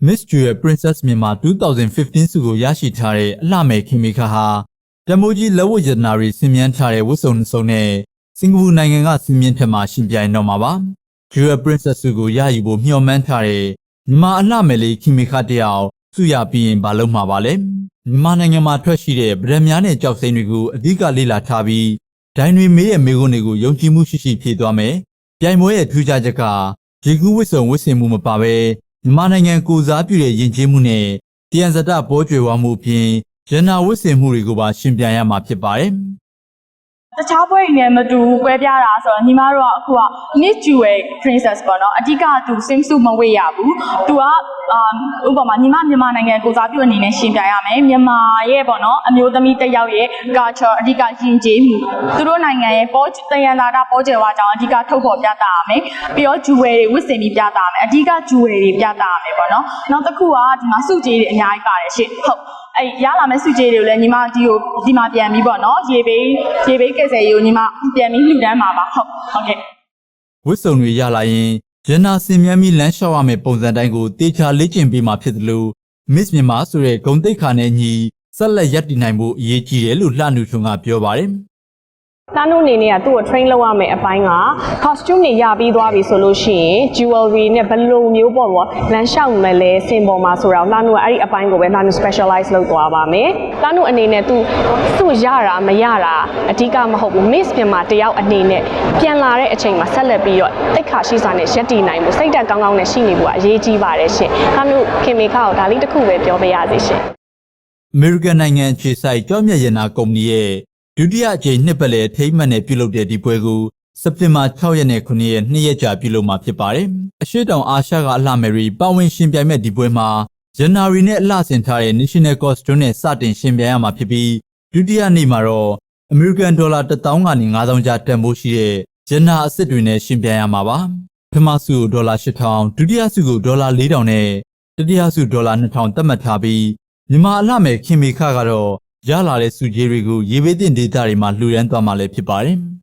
Miss Jewel Princess မြန်မာ2015ဆုကိုရရှိထားတဲ့အလှမယ်ခင်မီခါဟာတမိုးကြီးလက်ဝတ်ရတနာတွေဆင်မြန်းထားတဲ့ဝတ်စုံနှစ်စုံနဲ့စင်ကာပူနိုင်ငံကဆင်မြန်းထက်မှရှင်ပြိုင်တော့မှာပါ။ Jewel Princess ဆုကိုရယူဖို့မျှော်မှန်းထားတဲ့မြန်မာအလှမယ်လေးခင်မီခါတယောက်ဆုရပြီးရင်ဘာလုပ်မှာပါလဲ။မြန်မာနိုင်ငံမှာထွက်ရှိတဲ့ဗရမ်များနဲ့ကြောက်စိမ့်တွေကိုအဓိကလေ့လာထားပြီးဒိုင်းတွေမေးတဲ့မေးခွန်းတွေကိုယုံကြည်မှုရှိရှိဖြေသွားမယ်။ပြိုင်ပွဲရဲ့ထူးခြားချက်ကရေကူးဝစ်စုံဝစ်စင်မှုမပါဘဲ မြန်မာနိုင်ငံကိုစားပြုတဲ့ယဉ်ကျေးမှုနဲ့တယံဇတပေါ်ကျွယ်ဝမှုအပြင်ရနာဝစ်စင်မှုတွေကိုပါရှင်ပြန်ရမှာဖြစ်ပါတယ်။ တခြားပွဲတွေနဲ့မတူဘူးကွဲပြားတာဆိုတော့ညီမတို့ကအခုက Miss Jewel Princess ပေါ့နော်အဓိကသူ swimsuit မဝတ်ရဘူးသူကအာဥပမာညီမမြန်မာနိုင်ငံကိုစားပြုအနေနဲ့ရှင်ပြရမယ်မြန်မာရဲ့ပေါ့နော်အမျိုးသမီးတစ်ယောက်ရဲ့ culture အဓိကယဉ်ကျေးမှုသူတို့နိုင်ငံရဲ့ပေါ်တယံလာတာပေါ်ကျယ်ဝါကြောင်းအဓိကထုတ်ဖော်ပြသရမယ်ပြီးတော့ jewel တွေဝတ်ဆင်ပြီးပြသရမယ်အဓိက jewel တွေပြသရမယ်ပေါ့နော်နောက်တစ်ခုကဒီမှာစုကြည်တွေအများကြီးပါတယ်ရှင့်ဟုတ် အဲ့ရလာမယ့်စုကြည်တွေကိုလည်းညီမဒီကိုဒီမှာပြန်ပြီးပေါ့နော်ရေပေးရေပေးကယ်ဆယ်ရေးကိုညီမပြန်ပြီးလှူဒန်းပါပါဟုတ်ဟုတ်ကဲ့ဝစ်စုံတွေရလာရင်ရနာစင်မြန်းပြီးလမ်းလျှောက်ရမယ့်ပုံစံတိုင်းကိုတေချာလေ့ကျင့်ပေးမှာဖြစ်တယ်လို့ Miss မြန်မာဆိုတဲ့ဂုံတိတ်ခါနဲ့ညီဆက်လက်ရပ်တည်နိုင်ဖို့အရေးကြီးတယ်လို့လှနူထွန်းကပြောပါတယ်။ တာနုအနေနဲ့ကသူ့ကို train လုပ်ရမယ့်အပိုင်းက costume တွေရပြီးသွားပြီဆိုလို့ရှိရင် jewelry နဲ့ဘယ်လိုမျိုးပေါ့ပေါ့လမ်းလျှောက်မလဲစင်ပေါ်မှာဆိုတော့တာနုကအဲ့ဒီအပိုင်းကိုပဲတာနု specialize လုပ်သွားပါမယ်။တာနုအနေနဲ့သူသူ့ရတာမရတာအဓိကမဟုတ်ဘူး miss မြန်မာတယောက်အနေနဲ့ပြန်လာတဲ့အချိန်မှာဆက်လက်ပြီးတော့တိတ်ခါရှိစွာနဲ့ရက်တည်နိုင်မှုစိတ်ဓာတ်ကောင်းကောင်းနဲ့ရှိနေဖို့ကအရေးကြီးပါတယ်ရှင်။တာနုခင်မေခါကိုဒါလေးတစ်ခုပဲပြောပေးရစေရှင်။အမေရိကန်နိုင်ငံခြေဆိုင်ကြောမြတ်ရနာကုမ္ပဏီရဲ့ ဒုတိယအကြိမ်နှစ်ပတ်လည်ထိမ့်မှတ်နဲ့ပြုလုပ်တဲ့ဒီပွဲကိုစက်တင်ဘာ6ရက်နဲ့9ရက်နှစ်ရက်ကြာပြုလုပ်မှာဖြစ်ပါတယ်။အရှိတောင်အာရှကအလှမယ်ရီပါဝင်ရှင်ပြိုင်မဲ့ဒီပွဲမှာဇန်နဝါရီနဲ့အလှဆင်ထားတဲ့ National Costume နဲ့စတင်ရှင်ပြိုင်ရမှာဖြစ်ပြီးဒုတိယနေ့မှာတော့အမေရိကန်ဒေါ်လာ1000ကနေ9000ကျပ်တန်ဖိုးရှိတဲ့ဂျန်နာအစ်စ်တွေနဲ့ရှင်ပြိုင်ရမှာပါ။ပထမဆုကိုဒေါ်လာ8000ဒုတိယဆုကိုဒေါ်လာ4000နဲ့တတိယဆုဒေါ်လာ2000သတ်မှတ်ထားပြီးမြန်မာအလှမယ်ခင်မီခကတော့ ရလာတဲ့စုကြီးတွေကိုရေဘေးတင်ဒေသတွေမှာလှူဒန်းသွားမှာလည်းဖြစ်ပါတယ်။